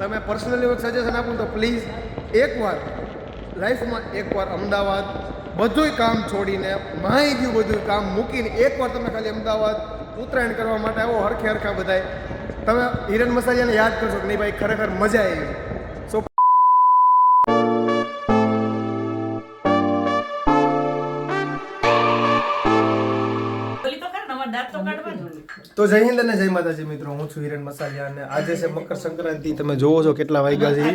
તમે પર્સનલી એક સજેશન આપું તો પ્લીઝ એકવાર લાઈફમાં એકવાર અમદાવાદ બધુંય કામ છોડીને માહી ગયું બધું કામ મૂકીને એકવાર તમે ખાલી અમદાવાદ ઉત્તરાયણ કરવા માટે આવો, હરખે હરખા બધાય. તમે હિરણ મસાલિયાને યાદ કરશો કે નહીં ભાઈ, ખરેખર મજા આવી. તો જય હિન્દ અને જય માતાજી મિત્રો હું છું હિરણ મસાલિયા અને આજે છે મકર સંક્રાંતિ. તમે જોવો છો કેટલા વાગ્યા છે.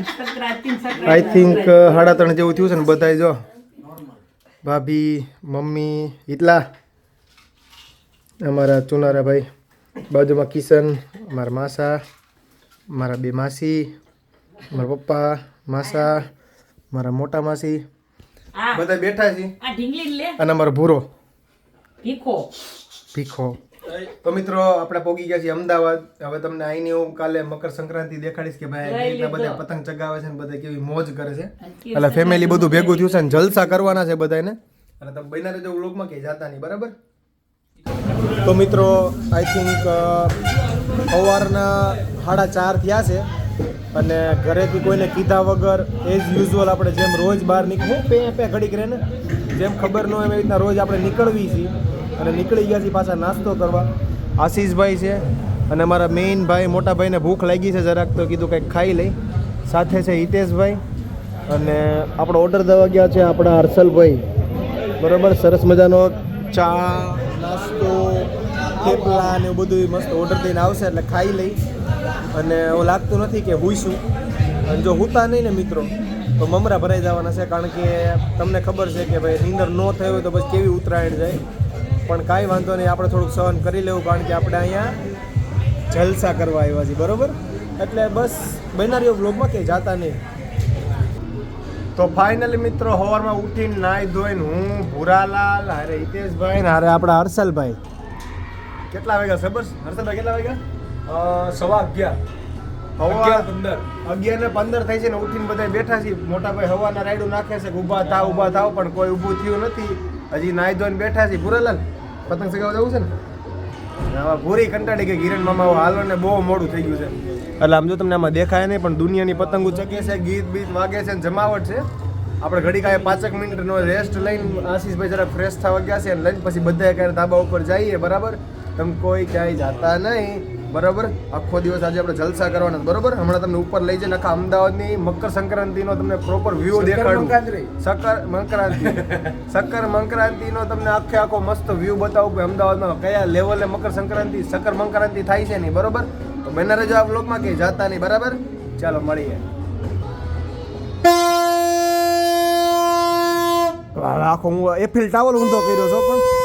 આઈ થિંક સાડા ત્રણ જેવું થયું છે ને બધાય જો. ભાભી મમ્મી એટલા અમારા ચુનારા ભાઈ બાજુમાં કિશન મારા માસા મારા બે માસી મારા પપ્પા માસા મારા મોટા માસી. બધા બેઠા છે. અને અમારો ભૂરો. ભીખો. ભીખો. તો મિત્રો આપણે પોગી ગયા છીએ અમદાવાદ. હવે તમને અહીંની હું કાલે મકર સંક્રાંતિ દેખાડીશ કે ભાઈ બધા પતંગ ચગાવે છે ને બધા કેવી મોજ કરે છે. એટલે ફેમિલી બધું ભેગું થયું છે ને જલસા કરવાના છે બધાને અને તમે બન્યા રહેજો વ્લોગમાં કે જાતા નહીં બરાબર? તો મિત્રો આઈ થિંક સવારના સાડા ચાર થયા છે અને ઘરેથી કોઈને કીધા વગર એઝ યુઝ્યુઅલ આપણે જેમ રોજ બહાર નીકળવું પે પે ઘડીક રહે ને જેમ ખબર ન હોય એવી રીતના રોજ આપણે નીકળવી છીએ. અને નીકળી ગયા છીએ પાછા નાસ્તો કરવા. આશીષભાઈ છે અને મારા મેઇન ભાઈ, મોટા ભાઈને ભૂખ લાગી છે જરાક, તો કીધું કંઈક ખાઈ લઈ. સાથે છે હિતેશભાઈ અને આપણો ઓર્ડર દેવા ગયા છે આપણા હર્ષલભાઈ. બરાબર, સરસ મજાનો ચા, નાસ્તો, થેપલા ને એવું બધું મસ્ત ઓર્ડર દઈને આવશે એટલે ખાઈ લઈ. અને એવું લાગતું નથી કે હુઈશું અને જો હુતા નહીં ને મિત્રો, તો મમરા ભરાઈ જવાના છે કારણ કે તમને ખબર છે કે ભાઈ નીંદર ન થઈ હોય તો પછી કેવી ઉત્તરાયણ જાય. પણ કાંઈ વાંધો નહીં આપણે થોડુંક સહન કરી લેવું કારણ કે આપણે અહીંયા જલસા કરવા આવ્યા છીએ બરોબર? એટલે બસ બનારીઓ બ્લોગમાં કે જાતા નહીં? તો ફાઇનલી મિત્રો સવારમાં ઉઠીને નાઈ ધોઈને હું ભૂરાલાલ હારે હિતેશભાઈ ને હારે આપણા હર્ષલભાઈ. કેટલા વાગ્યા ખબર? છે? હર્ષલભાઈ કેટલા વાગ્યા? સવા અગિયાર. પંદર. અગિયાર ને પંદર થઈ છે ને ઉઠીને બધા બેઠા છીએ. મોટા ભાઈ હવાના રાયડું નાખે છે ઊભા થાવ ઊભા થાવ પણ કોઈ ઊભું થયું નથી. હજી નાઈ ધોઈને બેઠા છીએ. ભૂરાલાલ પતંગ ચગાવવા જવું છે ને? આમાં ભૂરી કંટાળી કે કિરણ મામા હાલો ને બહુ મોડું થઈ ગયું છે. એટલે આમ જો તમને આમાં દેખાય નહીં, પણ દુનિયાની પતંગો ચગે છે, ગીત બીત વાગે છે ને જમાવટ છે. આપણે ઘડી કાંઈ પાંચેક મિનિટનો રેસ્ટ લઈને આશીષભાઈ જરાક ફ્રેશ થવા ગયા છે અને લઈને પછી બધા ક્યારે ધાબા ઉપર જઈએ, બરાબર? તમે કોઈ ક્યાંય જાતા નહીં. બરાબર? આખો દિવસ આજે આપણે જલસા કરવાના બરાબર? હમણાં તમને ઉપર લઈ જઈને આખા અમદાવાદની મકર સંક્રાંતિનો તમને પ્રોપર વ્યૂ દેખાડું. સકર મંક્રાંતિ સકર મંક્રાંતિનો તમને આખે આખો મસ્ત વ્યૂ બતાવું કે અમદાવાદમાં કયા લેવલે મકર સંક્રાંતિ સકર મંક્રાંતિ થાય છે નહીં. બરોબર? તો બેનર જો આ બ્લોગમાં કે જાતા નહીં. બરાબર? ચાલો મળીએ. આખો હું એફિલ ટાવર ઊંધો કર્યો છો પણ.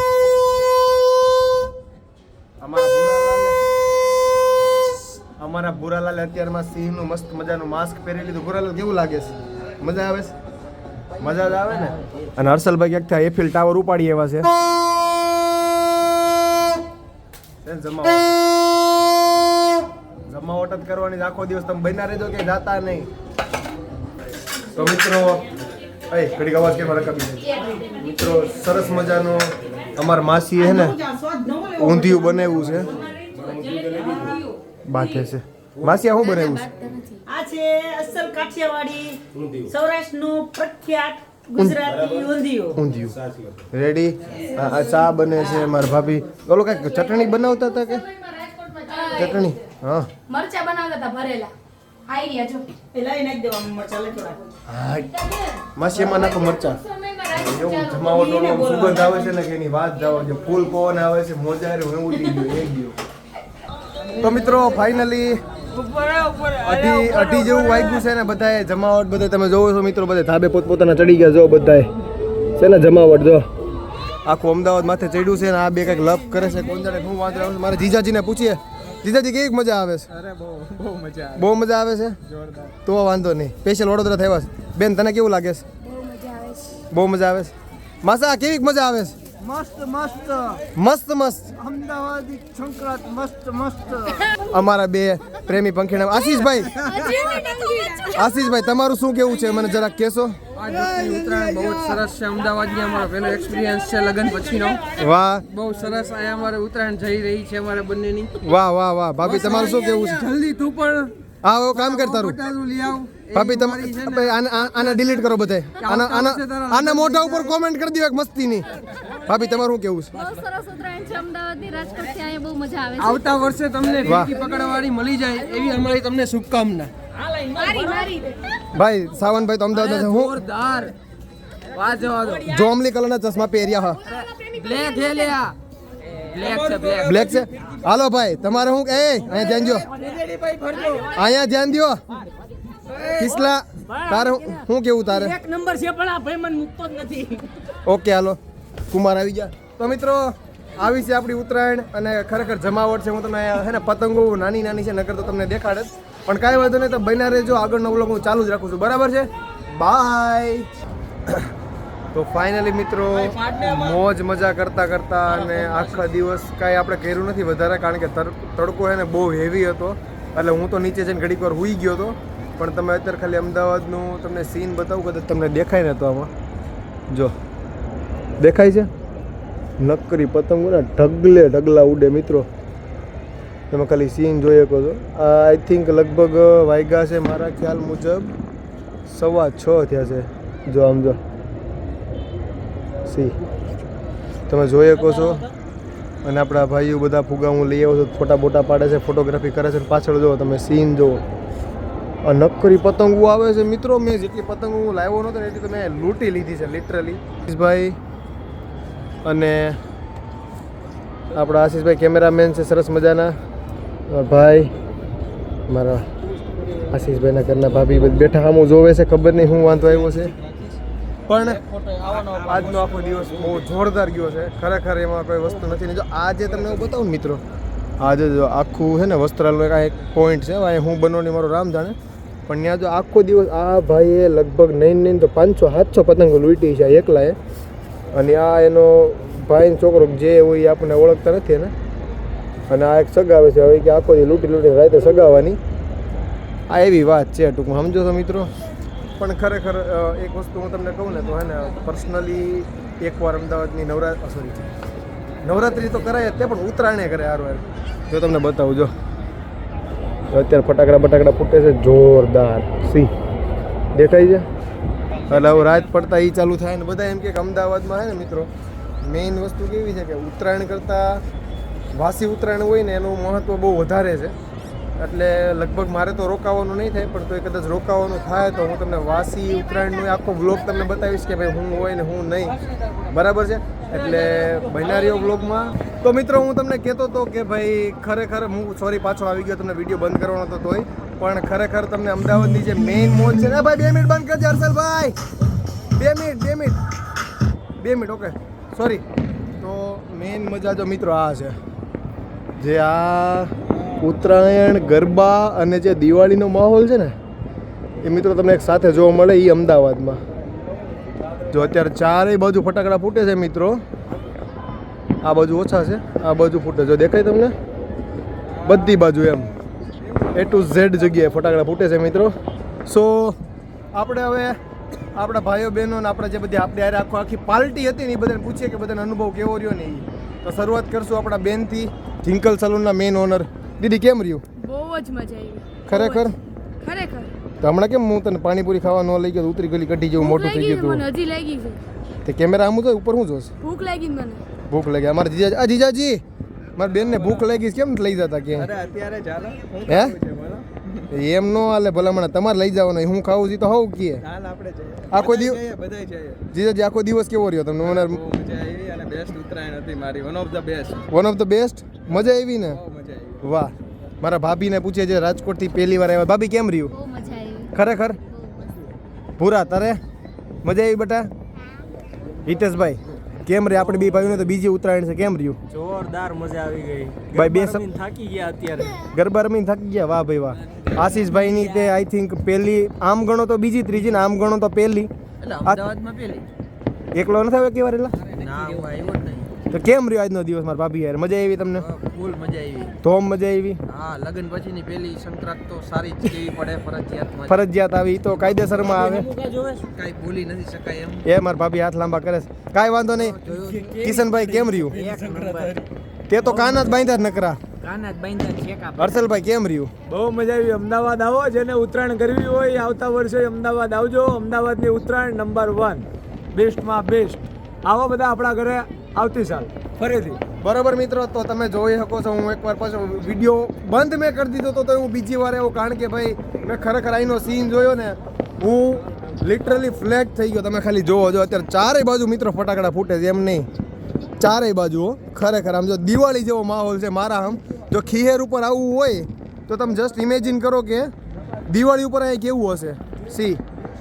અમારા ભૂરાલાલે અત્યારમાં સિંહનું મસ્ત મજાનું માસ્ક પહેરી લીધું. ભૂરાલાલ કેવું લાગે છે? મજા આવે છે? મજા જ આવે ને? અને હર્ષલભાઈ ક્યાંક થાય એફિલ ટાવર ઉપાડી એવા છે. જમાવટ? જમાવટ જ કરવાની આખો દિવસ તમે બન્યા રહેજો કે જાતા નહીં. તો મિત્રો એ ઘડીક અવાજ કે મારા જાય મિત્રો સરસ મજાનો અમાર માસી હે ને ઊંધિયું બનાવ્યું છે. બાકે છે. માસી શું બનાવ્યું છે? આ છે અસલ કાઠિયાવાડી સૌરાષ્ટ્રનું પ્રખ્યાત રેડી ચા બને છે મારા ભાભી. ઓલો કંઈક ચટણી બનાવતા હતા કે? ચટણી? હા. મરચા બનાવતા હતા ભરેલા. આઈડિયા જો. એ લઈ નાખી દેવાનું મરચાં લઈ થોડા હા. માસી એમાં નાખો મરચા. એવું જમાવટ સુગંધ આવે છે ને કે એની વાત જાવ જે ફૂલ પવન આવે છે મોજા એવું ગયો એક ગયો. તો મિત્રો ફાઇનલી અઢી અઢી જેવું વાગ્યું છે ને બધાએ જમાવટ બધા તમે જોવો છો મિત્રો બધા ધાબે પોતપોતાના ચડી ગયા જો બધાએ. છે ને જમાવટ જો. આખું અમદાવાદ માથે ચડ્યું છે ને આ બે કંઈક લપ કરે છે કોણ જાણે શું વાંધો આવે મારે જીજાજીને પૂછીએ. જીજાજી કેવી મજા આવે છે? અરે બહુ બહુ મજા બહુ મજા આવે છે? જોરદાર. તો વાંધો નહીં. સ્પેશિયલ વડોદરા થયા છે. બેન તને કેવું લાગે છે? બહુ મજા આવે છે. માસા કેવી મજા આવે છે? મસ્ત મસ્ત. મસ્ત મસ્ત. અમદાવાદી સંક્રાંત મસ્ત મસ્ત. અમારા બે પ્રેમી પંખીણા આશીષભાઈ. આશીષભાઈ તમારું શું કેવું છે? મને જરાક કહેશો. ઉત્તરાયણ બહુ જ સરસ છે. અમદાવાદની અમારો પહેલો એક્સપિરિયન્સ છે લગ્ન પછીનો. વાહ. બહુ સરસ અહીંયા અમારે ઉત્તરાયણ જઈ રહી છે અમારે બંનેની. વાહ વાહ વાહ. ભાભી તમારું શું કેવું છે? જલ્દી તું પણ આવો કામ કરતા તારું. લઈ આવ. ભાભી તમે ભાઈ આને ડિલીટ કરો બધે. આના આના આના મોઢા ઉપર કોમેન્ટ કરી દો એક મસ્તીની. ભાભી તમારું શું કેવું છે? બહુ સરસ ઉત્તરાયણ છે અમદાવાદની રાજકોટથી અહીંયા બહુ મજા આવે છે. આવતા વર્ષે તમને. ફીરકી પકડવાળી મળી જાય એવી અમારી તમને શુભકામના. મારી મારી. ભાઈ સાવનભાઈ તો અમદાવાદ છે. હું જોરદાર. જોમલી કલરના ચશ્મા પહેર્યા હા. બ્લેક હે લે આ બ્લેક છે. હાલો ભાઈ તમારે શું એ અહીંયા ધ્યાન દો અહીંયા ધ્યાન દો કિસલા તારે હું- કેવું તારે? એક નંબર છે પણ આ ભાઈ મને મૂકતો જ નથી. ઓકે હાલો. કુમાર આવી ગયા. તો મિત્રો આવી છે આપણી ઉત્તરાયણ અને ખરેખર જમાવટ છે. હું તમને હે ને પતંગો નાની નાની છે નકર તો તમને દેખાડે જ. પણ કાંઈ વાંધો નહીં તો બન્યા રહેજો. આગળનો વ્લોગ હું ચાલુ જ રાખું છું. બરાબર છે? બાય. તો ફાઇનલી મિત્રો મોજ મજા કરતા કરતા અને આખા દિવસ કાંઈ આપણે કર્યું નથી. વધારે કારણ કે તડકો એને ને બહુ હેવી હતો. એટલે હું તો નીચે જઈને ઘડીક વાર હુઈ ગયો હતો. પણ તમે અત્યારે ખાલી અમદાવાદનું તમને સીન બતાવું કદાચ તમને દેખાય ને તો આમાં? જો. દેખાય છે? નકરી પતંગોના ઢગલે ઢગલા ઉડે મિત્રો. તમે ખાલી સીન જોઈ શકો છો. આઈ થિંક લગભગ વાયગા છે મારા ખ્યાલ મુજબ સવા છ થયા છે. જો આમ જો. સી તમે જોઈ શકો છો. અને આપણા ભાઈઓ બધા ફુગા હું લઈ આવું છું, ફોટા બોટા પાડે છે ફોટોગ્રાફી કરે છે પાછળ જુઓ તમે સીન જુઓ. નક્કરી પતંગો આવે છે મિત્રો. મેં જેટલી પતંગો લાવ્યો નહોતો ને એટલી તો મેં લૂંટી લીધી છે લિટરલી આશીષભાઈ અને આપણા આશીષભાઈ કેમેરામેન છે, સરસ મજાના. ભાઈ, મારા આશીષભાઈના ઘરના ભાભી બેઠા આમ જોવે છે, ખબર નહીં હું વાંધો આવ્યો છે. પણ આજનો આખો દિવસ બહુ જોરદાર ગયો છે. ખરેખર એમાં કોઈ વસ્તુ નથી. જો આજે તમને હું બતાવું મિત્રો આજે જો આખું છે ને વસ્ત્રાલનું એક પોઈન્ટ છે. ભાઈ હું બનવાની મારો રામ જાણે. પણ ત્યાં જો આખો દિવસ આ ભાઈએ લગભગ નહીં નહીં તો પાંચસો, સાતસો પતંગો લૂંટી છે એકલાએ. અને આ એનો ભાઈનો છોકરો જે હોય એ આપણને ઓળખતા નથી ને અને આ એક સગાવે છે. હવે કે આખો દી લૂંટી લૂંટી રાતે સગાવવાની આ એવી વાત છે ટૂંકમાં. સમજો છો મિત્રો? પણ ખરેખર એક વસ્તુ હું તમને કહું ને તો હે ને પર્સનલી એકવાર અમદાવાદની નવરાત્રી સોરી નવરાત્રિ તો કરાય તે પણ ઉત્તરાયણે કરે હારું હારું. જો તમને બતાવું જો. અત્યારે ફટાકડા બટાકડા ફૂટે છે જોરદાર. સી દેખાય છે? એટલે હવે રાત પડતા એ ચાલુ થાય ને બધા એમ કે કે અમદાવાદમાં હે ને મિત્રો મેઇન વસ્તુ કેવી છે કે ઉત્તરાયણ કરતાં વાસી ઉત્તરાયણ હોય ને એનું મહત્ત્વ બહુ વધારે છે. એટલે લગભગ મારે તો રોકાવાનું નહીં થાય, પણ તો એ કદાચ રોકાવાનું થાય તો હું તમને વાસી ઉત્તરાયણનો આખો બ્લોગ તમને બતાવીશ કે ભાઈ હું હોય ને હું નહીં. બરાબર છે? એટલે બહેનારીઓ બ્લોગમાં તો મિત્રો, હું તમને કહેતો હતો કે ભાઈ ખરેખર હું સોરી પાછો આવી ગયો, તમને વીડિયો બંધ કરવાનો હતો તોય, પણ ખરેખર તમને અમદાવાદની જે મેઇન મોજ છે ને ભાઈ, બે મિનિટ બંધ કરજો હર્ષલભાઈ. બે મિનિટ બે મિનિટ બે મિનિટ ઓકે સોરી તો મેઇન મજા જો મિત્રો આ છે. જે આ ઉત્તરાયણ, ગરબા અને જે દિવાળીનો માહોલ છે ને, એ મિત્રો તમને એક સાથે જોવા મળે એ અમદાવાદમાં. જો અત્યારે ચારેય બાજુ ફટાકડા ફૂટે છે મિત્રો. આ બાજુ ઓછા છે, આ બાજુ ફૂટે. જો દેખાય તમને? બધી બાજુ એમ. એ ટુ ઝેડ જગ્યાએ ફટાકડા ફૂટે છે મિત્રો. સો આપણે હવે આપણા ભાઈઓ, બહેનો ને આપણે જે બધી આપણે હારે આખો આખી પાર્ટી હતી ને એ બધાને પૂછીએ કે બધાને અનુભવ કેવો રહ્યો ને એ તો શરૂઆત કરશું આપણા બેનથી જિંકલ સલૂનના મેઇન ઓનર દીદી કેમ રહ્યું? બહુ જ મજા આવી. ખરેખર? ખરેખર. તો હમણાં કેમ હું તને પાણીપુરી ખાવા ન લઈ ગયો તો ઉતરી ગલી કઢી જેવું મોટું થઈ ગયું મને હતું હજી લાગી છે. તે કેમેરા આમ તો ઉપર હું જોશ? ભૂખ લાગી મને. ભૂખ લાગી. અમારા જીજાજી આ જીજાજી મારા બેનને ભૂખ લાગી છે, કેમ લઈ જતા કે? અત્યારે ચાલો હે એમ નો હાલે ભલામણ. તમારે લઈ જવાનું હું ખાવું છું તો હોવ કે? હાલ આપણે જઈએ. આખો દિવસ બધાય જઈએ. જીજાજી આખો દિવસ કેવો રહ્યો તમને? મને મજા આવી અને બેસ્ટ ઉત્તરાયણ હતી મારી. One of the best one of the best મજા આવી ને? મજા આવી. વાહ. મારા ભાભીને પૂછે છે રાજકોટથી પહેલી વાર આવ્યા. ભાભી કેમ રહ્યું? બહુ મજા આવી. ખરેખર? ભૂરા તારે? મજા આવી બેટા? હિતેશભાઈ કેમ રે આપણે બે ભાઈઓને તો બીજી ઉત્તરાયણ છે કેમ રહ્યું? જોરદાર મજા આવી ગઈ. ભાઈ બે ગરબા રમીને થાકી ગયા અત્યારે. ગરબા રમીને થાકી ગયા? વાહ ભાઈ વાહ. આશીષભાઈની તે આઈ થિંક પહેલી આમ ગણો તો બીજી ત્રીજી ને આમ ગણો તો પહેલી. અમદાવાદમાં એકલો નથી આવ્યો કેવા રેલા ના હું આવ્યો જ નહીં તો કેમ રહ્યો આજનો દિવસ મારા ભાભી યાર? મજા આવી તમને? ફૂલ મજા આવી. તો મજા આવી? હા લગ્ન પછીની પેલી સંક્રાંત તો સારી જ કેવી પડે ફરજિયાત ફરજિયાત આવી તો કાયદેસરમાં આવે. કાઈ બોલી નથી શકાય એમ. એ મારા ભાભી હાથ લાંબા કરે છે. કાઈ વાંધો નહીં. કિશનભાઈ કેમ રહ્યું? તે તો કાન જ બાંધ્યા જ નકરા. કાના જ બાંધ્યા છે કાપ હર્ષલભાઈ કેમ રહ્યું? બહુ મજા આવી. અમદાવાદ આવો જેને ઉત્તરાયણ કરવી હોય આવતા વર્ષે અમદાવાદ આવજો. અમદાવાદની ઉત્તરાયણ નંબર વન બેસ્ટમાં બેસ્ટ આવો બધા આપણા ઘરે. આવતી સાલ ફરીથી. બરાબર મિત્રો, તો તમે જોઈ શકો છો, હું એકવાર પાછો વીડિયો બંધ મેં કરી દીધો તો હું બીજી વાર એવું કારણ કે ભાઈ, મેં ખરેખર આઈનો સીન જોયો ને, હું લિટરલી ફ્લેટ થઈ ગયો. તમે ખાલી જોવો, જો અત્યારે ચારેય બાજુ મિત્રો ફટાકડા ફૂટે છે, એમ નહીં. ચારેય બાજુઓ ખરેખર આમ જો દિવાળી જેવો માહોલ છે મારા આમ જો ખીહેર ઉપર આવવું હોય, તો તમે જસ્ટ ઇમેજિન કરો કે દિવાળી ઉપર અહીં કેવું હશે? સી.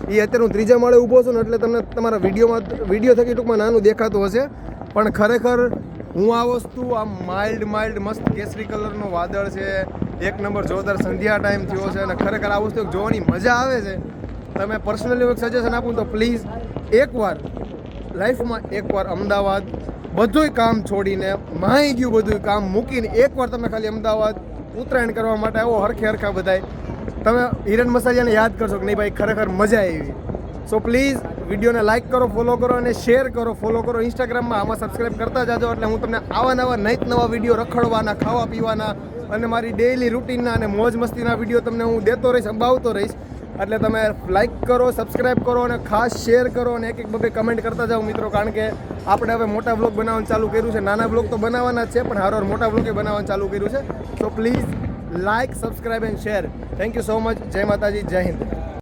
એ અત્યારે હું ત્રીજા માળે ઊભો છું ને, એટલે તમને તમારા વિડીયોમાં, વીડિયો થકી ટૂંકમાં નાનું દેખાતું હશે. પણ ખરેખર હું આ વસ્તુ આમ માઇલ્ડ માઇલ્ડ મસ્ત કેસરી કલરનો વાદળ છે, એક નંબર જોરદાર સંધ્યા ટાઈમ થયો છે અને ખરેખર આ વસ્તુ જોવાની મજા આવે છે. તમે પર્સનલી એક સજેશન આપું તો પ્લીઝ એકવાર લાઈફમાં એકવાર અમદાવાદ બધુંય કામ છોડીને માહી ગયું બધું કામ મૂકીને એકવાર તમે ખાલી અમદાવાદ ઉત્તરાયણ કરવા માટે આવો, હરખે હરખા બધાય. તમે હિરણ મસાલિયાને યાદ કરશો કે નહીં ભાઈ, ખરેખર મજા આવી. સો પ્લીઝ વિડીયોને લાઇક કરો ફોલો કરો અને શેર કરો. ફોલો કરો ઇન્સ્ટાગ્રામમાં આમાં સબસ્ક્રાઇબ કરતા જાજો. એટલે હું તમને આવા નવા નહીં નવા વીડિયો રખડવાના, ખાવા પીવાના અને મારી ડેઈલી રૂટીનના અને મોજ મસ્તીના વીડિયો તમને હું દેતો રહીશ, અંબાવતો રહીશ. એટલે તમે લાઇક કરો સબસ્ક્રાઇબ કરો અને ખાસ શેર કરો અને એક એક બબે કમેન્ટ કરતા જાઓ મિત્રો. કારણ કે આપણે હવે મોટા બ્લોગ બનાવવાનું ચાલુ કર્યું છે. નાના બ્લોગ તો બનાવવાના છે, પણ હારો મોટા બ્લોગે બનાવવાનું ચાલુ કર્યું છે. તો please like subscribe and share thank you so much જય માતાજી, જય હિન્દ.